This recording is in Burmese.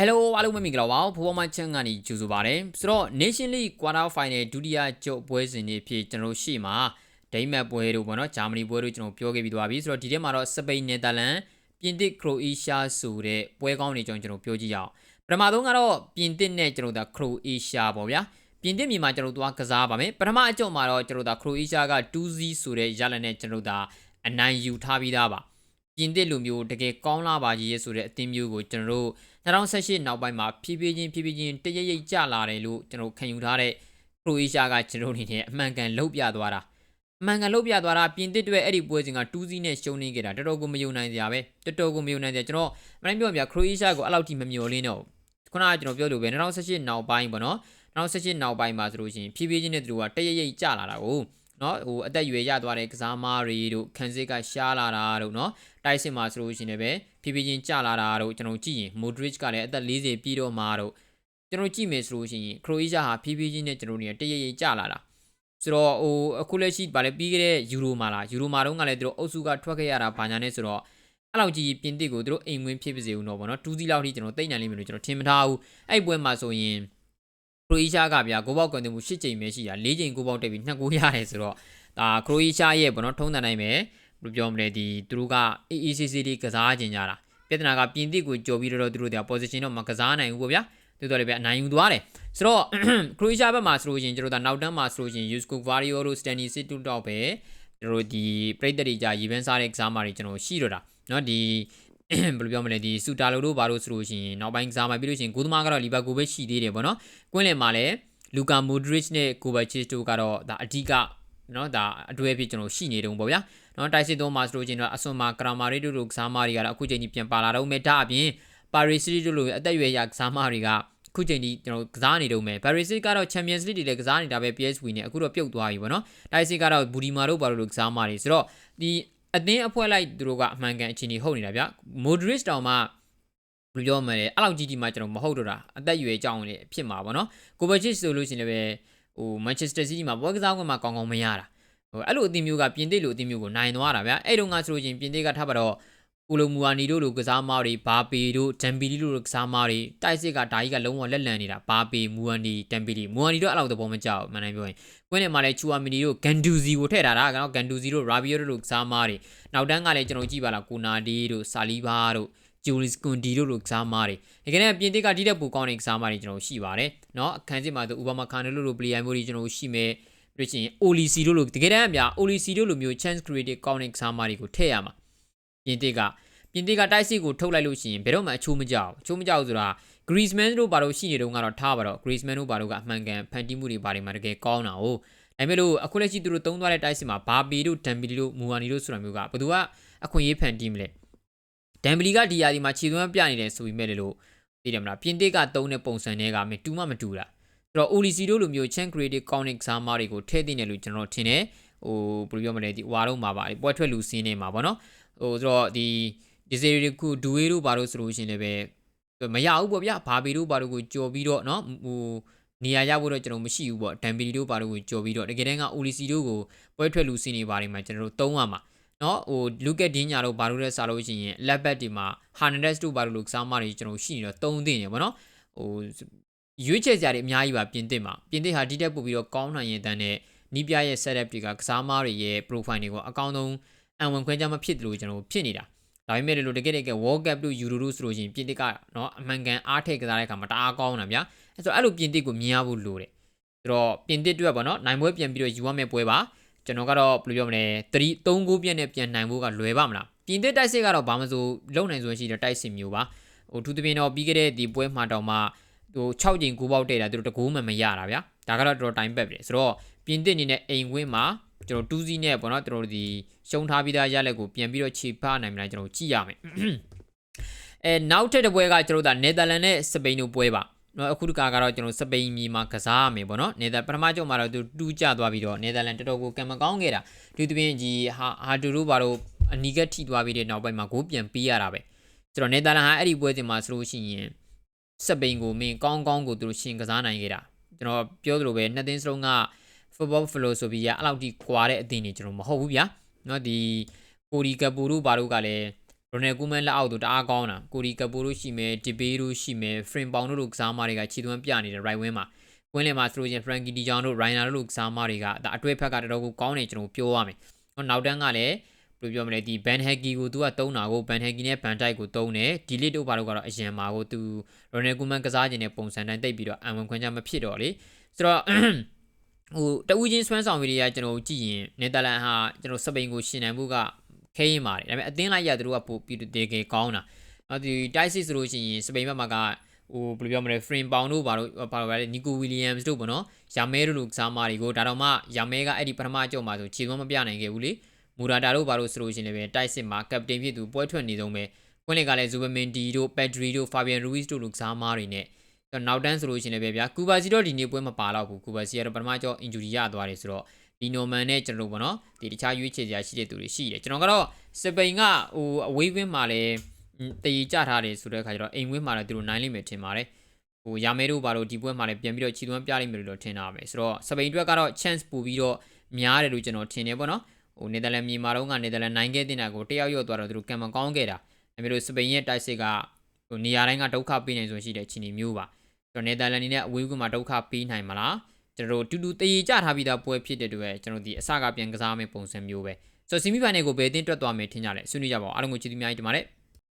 Hello အားလုံးပဲမင်္ဂလာပါဖိုးပေါ်မချန်ကနေကြိုဆိုပါရစေဆိုတော့ Nation League Quarter Final ဒုတိယကျုပ်ပွဲစဉ်တွေဖြစ်ကျွန်တော်တို့ရှေ့မှာဒိမတ်ပွဲတို့ပေါ့နော်ဂျာမနီပွဲတို့ကျွန်တော်ပြောခဲ့ပြီးသွားပြီဆိုတော့ဒီထဲမှာတော့စပိန်နယ်သာလန်ပြင်သစ်ခရိုအေးရှားဆိုတဲ့ပွဲကောင်းတွေကျွန်တော်တို့ပြောကြည့်ရအောင်ပထမဆုံးကတော့ပြင်သစ်နဲ့ကျွန်တော်တို့ခရိုအေးရှားပေါ့ဗျာပြင်သစ်မြေမှာကျွန်တော်တို့သွားကစားပါမယ်ပထမအကြော့မှာတော့ကျွန်တော်တို့ခရိုအေးရှားက2-0ဆိုတဲ့ရလဒ်နဲ့ကျွန်တော်တို့အနိုင်ယူထားပြီးသားပါပြင်သစ်လူမျိုးတကယ်ကောင်းလာပါကြီးရဲ့ဆိုတဲ့အသင်းမျိုးကိုကျွန်တော်တို့ 2018နောက်ပိုင်းမှာဖြည်းဖြည်းချင်းဖြည်းဖြည်းချင်းတရရိပ်ကျလာတယ်လို့ကျွန်တော်ခံယူထားတဲ့ခရိုအေးရှားကကျွန်တော်အနေနဲ့အမှန်ကန်လှုပ်ပြသွားတာအမှန်ကန်လှုပ်ပြသွားတာပြင်သစ်တွေအဲ့ဒီပွဲစဉ်က2စီးနဲ့ရှုံးနေကြတာတော်တော်ကိုမယုံနိုင်စရာပဲတော်တော်ကိုမယုံနိုင်စရာကျွန်တော်မနိုင်ပြောပြခရိုအေးရှားကိုအဲ့လောက်ထိမမျှော်လင့်တော့ခုနကကျွန်တော်ပြောလို့ပဲ2018နောက်ပိုင်းပေါ့နော်2018နောက်ပိုင်းမှာဆိုလို့ရှိရင်ဖြည်းဖြည်းချင်းနဲ့သူတို့ကတရရိပ်ကျလာတာကို နော်ဟိုအသက်အရွယ်ရသွားတဲ့ကစားမားတွေတို့ခန်းစစ်ကရှားလာတာတို့နော်တိုက်စစ်မှာဆိုလို့ရှိရင်လည်းဖြည်းဖြည်းချင်းကျလာတာတို့ကျွန်တော်ကြည့်ရင် Modric ကလည်းအသက်40ပြည့်တော့မှတို့ကျွန်တော်ကြည့်မယ်ဆိုလို့ရှိရင် Croatia ဟာဖြည်းဖြည်းချင်းနဲ့ကျွန်တော်တို့တရရိပ်ကျလာတာဆိုတော့ဟိုအခုလက်ရှိဗာလဲပြီးခဲ့တဲ့ယူရိုမှာလားယူရိုမှာတော့ကလည်းသူတို့အုပ်စုကထွက်ခဲ့ရတာဘာညာနဲ့ဆိုတော့အဲ့လောက်ကြီးပြင်သစ်ကိုသူတို့အိမ်ဝင်ဖြစ်ပါစေဦးတော့ဗောနော်2စီးလောက်ထိကျွန်တော်တိတ်နိုင်လိမ့်မယ်လို့ကျွန်တော်ထင်မထားဘူးအဲ့ပွဲမှာဆိုရင် ခရိုအေးရှားကဗျာဂိုးပေါက်ကွန်တင်မှု၈ချိန်ပဲရှိတာ၄ချိန်ဂိုးပေါက်တက်ပြီး2ဂိုးရတယ်ဆိုတော့ဒါခရိုအေးရှားရဲ့ဗောနော်ထုံးတန်နိုင်မယ်ဘယ်လိုပြောမလဲဒီသူတို့က AACC လေးကစားခြင်းကြတာပြဿနာကပြင်သစ်ကိုကြော်ပြီးတော့သူတို့တွေက position တော့မကစားနိုင်ဘူးပေါ့ဗျာသူတို့လည်းပဲအနိုင်ယူသွားတယ်ဆိုတော့ခရိုအေးရှားဘက်မှာဆိုလို့ရှင်ကျွန်တော်တို့နောက်တန်းမှာဆိုလို့ရှင် Yusko Vario တို့ Stani Situ တော့ပဲကျွန်တော်တို့ဒီပြိတ္တတွေကြာရီဗန်စားတဲ့ကစားမာတွေကျွန်တော်ရှိတော့တာเนาะဒီ ဘယ်လိုပြောမလဲဒီစူတာလိုတို့ဘာလို့ဆိုလို့ရှိရင်နောက်ပိုင်းကစားမှာပြီးလို့ရှိရင်ဂိုးသမားကတော့လီဗာပူးပဲရှိသေးတယ်ပေါ့နော်ကွင်းလင်မှာလည်းလူကာမိုဒရစ်နဲ့ကိုဗချစ်တို့ကတော့ဒါအဓိကနော်ဒါအတွဲဖြစ်ကျွန်တော်ရှိနေတုံးပေါ့ဗျာနော်တိုက်စစ်သုံးမှာဆိုလို့ချင်းတော့အဆွန်မှာကရာမာရီတို့လိုကစားမတွေကတော့အခုချိန်ကြီးပြန်ပါလာတော့မယ်ဒါအပြင်ပါရီစီးတီးတို့လိုအသက်အရွယ်ရကစားမတွေကခုချိန်ဒီကျွန်တော်ကစားနေတော့မယ်ပါရီစစ်ကတော့ Champions League တွေလည်းကစားနေတာပဲ PSV နဲ့အခုတော့ပြုတ်သွားပြီပေါ့နော်တိုက်စစ်ကတော့ဘူဒီမာတို့ဘာလို့လို့ကစားမတွေဆိုတော့ဒီ အသင်းအဖွဲ့လိုက်သူတို့ကအမှန်ကန်အခြေအနေဟုတ်နေတာဗျမိုဒရစ်တောင်မှဘယ်လိုပြောမလဲအဲ့လောက်ကြီးကြီးမှကျွန်တော်မဟုတ်တော့တာအသက်အရွယ်ကြောင်းလေဖြစ်မှာပေါ့နော်ကိုဗချစ်ဆိုလို့ရှိရင်လည်းဟိုမန်ချက်စတာစီးတီးမှာပွဲကစားခွင့်မှာကောင်းကောင်းမရတာဟိုအဲ့လိုအသင်းမျိုးကပြင်သစ်လိုအသင်းမျိုးကိုနိုင်သွားတာဗျအဲ့တုန်းကဆိုလို့ရှိရင်ပြင်သစ်ကထားပါတော့ ကိုလိုမူဝါနီတို့လိုကစားမားတွေဘာပီတို့ဒမ်ပီလီတို့လိုကစားမားတွေတိုက်စစ်ကဒါကြီးကလုံးဝလက်လန်နေတာဘာပီမူဝါနီဒမ်ပီလီမူဝါနီတို့အဲ့လောက်သဘောမကျဘူးမှန်တယ်ပြောရင်ကွင်းထဲမှာလည်းချူအာမီနီတို့ဂန်ဒူဇီကိုထည့်ထားတာကတော့ဂန်ဒူဇီတို့ရာဘီယိုတို့လိုကစားမားတွေနောက်တန်းကလည်းကျွန်တော်ကြည့်ပါလားကိုနာဒီတို့ဆာလီဘာတို့ဂျူလီစကွန်ဒီတို့လိုကစားမားတွေဒီကနေ့ပြင်သစ်ကတိတဲ့ပူကောင်းတဲ့ကစားမားတွေကျွန်တော်ရှိပါတယ်เนาะအခန်းစစ်မှာဆိုဥပမာခါနယ်လိုလိုပလီယန်မိုဒီကျွန်တော်ရှိမယ်ပြီးချင်းအိုလီစီတို့လိုတကယ်တမ်းအများအိုလီစီတို့လိုမျိုး chance creative ကောင်းတဲ့ကစားမားတွေကိုထည့်ရမှာ ပြင်သစ်ကပြင်သစ်ကတိုက်စစ်ကိုထုတ်လိုက်လို့ရှိရင်ဘယ်တော့မှအချိုးမကြောက်အချိုးမကြောက်ဆိုတာ Griezmann တို့ဘာလို့ရှိနေတုန်းကတော့ထားပါတော့ Griezmann တို့ဘာလို့ကအမှန်ကန်ဖန်တီးမှုတွေဘာတွေမှာတကယ်ကောင်းတာ哦ဒါပေမဲ့လို့အခုလက်ရှိသူတို့သုံးသွားတဲ့တိုက်စစ်မှာဘာပီတို့ဒမ်ဘီလီတို့မူဝါနီတို့ဆိုတာမျိုးကဘယ်သူကအခွင့်အရေးဖန်တီးမလဲဒမ်ဘီလီကဒီယာဒီမှာခြေသွမ်းပြနေတယ်ဆိုပြီးမဲ့လေလို့သိတယ်မလားပြင်သစ်ကသုံးတဲ့ပုံစံတွေကမတူမှမတူတာဆိုတော့ OLC တို့လိုမျိုး Chan Creative Comic စာမားတွေကိုထည့်သိနေလို့ကျွန်တော်ထင်တယ်ဟိုဘယ်လိုပြောမလဲဒီဟွာတော့မှာပါပွဲထွက်လူစင်းနေမှာပေါ့နော် ဟိုဆိုတော့ဒီဒီစီရီကူဒူဝေးတို့ဘာလို့ဆိုလို့ရှိရင်လည်းပဲမရဘူးပေါ့ဗျာဘာဘီတို့ဘာလို့ကိုကြော်ပြီးတော့เนาะဟိုနေရာရဖို့တော့ကျွန်တော်မရှိဘူးပေါ့ဒမ်ဘီတို့ဘာလို့ကိုကြော်ပြီးတော့တကယ်တမ်းက OLC တို့ကိုပွဲထွက်လူစင်းနေပါတယ်မှာကျွန်တော်တို့သုံးရမှာနော်ဟိုလူကက်ဒင်းညာတို့ဘာလို့လဲစားလို့ရှိရင်လက်ဘက်တွေမှာဟာနဒက်တို့ဘာလို့လို့ကစားမတွေကျွန်တော်ရှိနေတော့သုံးသိနေပေါ့နော်ဟိုရွေးချယ်ကြတွေအများကြီးပါပြင်သစ်မှာပြင်သစ်ဟာဒီတက်ပို့ပြီးတော့ကောင်းနိုင်ရင်တန်းနဲ့နီးပြရဲ့ setup တွေကကစားမတွေရဲ့ profile တွေကိုအကောင်းဆုံး အံဝင်ခွဲကြမဖြစ်တယ်လို့ကျွန်တော်ဖြစ်နေတာဒါပေမဲ့လို့တကယ်တကယ် World Cup တို့ Euro တို့ဆိုလို့ရှိရင်ပြင်သစ်ကနော်အမှန်ကန်အားထည့်ကစားတဲ့အခါမှာတအားကောင်းတာဗျာအဲဆိုအဲ့လိုပြင်သစ်ကိုမြင်ရဖို့လိုတယ်ဆိုတော့ပြင်သစ်အတွက်ပေါ့နော်နိုင်ပွဲပြန်ပြီးတော့ယူရမယ့်ပွဲပါကျွန်တော်ကတော့ဘယ်လိုပြောမလဲ3 3ဂိုးပြည့်နဲ့ပြန်နိုင်ဖို့ကလွယ်ပါမလားပြင်သစ်တိုက်စစ်ကတော့ဘာမှမဆိုလုံနိုင်စွမ်းရှိတဲ့တိုက်စစ်မျိုးပါဟိုသူတပင်းတော့ပြီးခဲ့တဲ့ဒီပွဲမှာတောင်မှဟို6ချိန်ကိုပေါက်တဲ့တာသူတို့တကိုးမှမရတာဗျာဒါကတော့တော်တော်တိုင်ပက်ပြီဆိုတော့ပြင်သစ်အနေနဲ့အိမ်ဝင်းမှာ ကျွန်တော်2စီးနဲ့ပေါ့နော်ကျွန်တော်တို့ဒီရှုံးထားပြီးသားရလက်ကိုပြန်ပြီးတော့ခြေဖနိုင်မလားကျွန်တော်ကြည့်ရမယ်အဲနောက်ထပ်တစ်ပွဲကကျွန်တော်တို့နယ်သာလန်နဲ့စပိန်တို့ပွဲပါနော်အခုတခါကတော့ကျွန်တော်စပိန်မြေမှာကစားရမယ်ပေါ့နော်နယ်သာပထမကြုံမှာတော့သူတူးကျသွားပြီးတော့နယ်သာလန်တော်တော်ကိုကံမကောင်းခဲ့တာဒီသဖြင့်ကြီးဟာဟာတူတို့ဘာလို့အနီကက်ထိသွားပြီးတဲ့နောက်ပိုင်းမှာဂိုးပြန်ပေးရတာပဲဆိုတော့နယ်သာလန်ဟာအဲ့ဒီပွဲစဉ်မှာဆိုလို့ရှိရင်စပိန်ကိုမင်းကောင်းကောင်းကိုသူတို့ရှင်ကစားနိုင်ခဲ့တာကျွန်တော်ပြောသလိုပဲနှစ်သင်းစလုံးက football philosophy ကအဲ့လောက်ထိကွာတဲ့အသင်းတွေကျွန်တော်မဟုတ်ဘူးဗျာเนาะဒီကိုဒီကပူတို့ဘာတို့ကလည်း ရိုနယ်ကူမန်လက်အောက်တို့တအားကောင်းတာကိုရီကပိုတို့ရှိမယ်ဒီဘေးတို့ရှိမယ်ဖရင်ပေါင်တို့လိုကစားမတွေကခြေသွမ်းပြနေတယ် right wing မှာကွင်းလယ်မှာဆိုလို့ချင်း Frankie De Jong တို့ Ryan တို့လိုကစားမတွေကဒါအတွဲဖက်ကတော်တော်ကိုကောင်းနေကျွန်တော်ပြောရမယ်ဟောနောက်တန်းကလည်းဘယ်လိုပြောမလဲဒီ Ben Hagi ကိုသူကတုံးတာကို Ben Hagi နဲ့ Van Dijk ကိုတုံးတယ်ဒီလစ်တို့ဘာလို့ကတော့အရင်မှာကိုသူ Ronald Koeman ကစားခြင်းနဲ့ပုံစံတိုင်းတိတ်ပြီးတော့အံဝင်ခွင့်ချမဖြစ်တော့လေဆိုတော့ ဟိုတဦးချင်းစွမ်းဆောင်ဗီဒီယိုကျွန်တော်ကြည့်ရင်နယ်သာလန်ဟာကျွန်တော်စပိန်ကိုရှင်နိုင်မှုကခဲရင်ပါတယ်ဒါပေမဲ့အသင်းလိုက်ရသူတို့ကပိုပြီးတေကေကောင်းတာအဲ့ဒီတိုက်စစ်ဆိုလို့ရှိရင်စပိန်ဘက်မှာကဟိုဘယ်လိုပြောမလဲဖရင်ပေါင်တို့ဘာလို့ဘာလို့လဲနီကိုဝီလီယမ်စ်တို့ပေါ့နော်ယာမဲတို့လိုကစားမတွေကိုဒါတော့မှယာမဲကအဲ့ဒီပထမအကြောက်မှာဆိုခြေသွမ်းမပြနိုင်ခဲ့ဘူးလေမူရာတာတို့ဘာလို့ဆိုလို့ရှိရင်လည်းတိုက်စစ်မှာကပတိန်ဖြစ်သူပွဲထွက်နေဆုံးပဲကွင်းလင်ကလည်းဇူဘမင်ဒီတို့ပက်ဒရီတို့ဖာဘီယန်ရူးစ်တို့လိုကစားမတွေနဲ့ တော့နောက်တန်းဆိုလို့ရှိရင်လည်းဗျာကူဘာစီတော့ဒီနေ့ပွဲမပါတော့ဘူးကူဘာစီကတော့ပထမကြော injury ရသွားတယ်ဆိုတော့ဒီနိုမန်နဲ့ကျွန်တော်တို့ပေါ့နော်ဒီတခြားရွေးချယ်စရာရှိတဲ့သူတွေရှိတယ်ကျွန်တော်ကတော့စပိန်ကဟိုအဝေးဝင်းမှာလည်းတည်ကြထားတယ်ဆိုတဲ့အခါကျတော့အိမ်ဝင်းမှာလည်းသူတို့နိုင်လိမ့်မယ်ထင်ပါတယ်ဟိုရာမဲတို့ဘာလို့ဒီပွဲမှာလည်းပြန်ပြီးတော့ခြေသွမ်းပြလိမ့်မယ်လို့ထင်တာပဲဆိုတော့စပိန်အတွက်ကတော့ chance ပို့ပြီးတော့များတယ်လို့ကျွန်တော်ထင်တယ်ပေါ့နော်ဟိုနယ်သာလန်မြန်မာတော့ကနေသာလန်နိုင်ခဲ့တဲ့နာကိုတယောက်ယောက်သွားတော့သူတို့ကံမကောင်းခဲ့တာဒါပေမဲ့စပိန်ရဲ့တိုက်စစ်က ဟိုနေရာတိုင်းကဒုက္ခပေးနိုင်ဆိုရှိတဲ့ချီနီမျိုးပါဆိုတော့နယ်သာလန်နေနဲ့အဝေးကမှာဒုက္ခပေးနိုင်မလားကျွန်တော်တို့တူတူတည်ကြထားပြီးသားပွဲဖြစ်တဲ့အတွက်ကျွန်တော်ဒီအစကပြန်ကစားမယ့်ပုံစံမျိုးပဲဆိုတော့ဆီမီဖိုင်နယ်ကိုဘယ်အသင်းတွက်သွားမယ်ထင်ကြလဲဆွေးနွေးကြပါဦးအားလုံးကိုချစ်သူများကြီးတင်ပါတယ်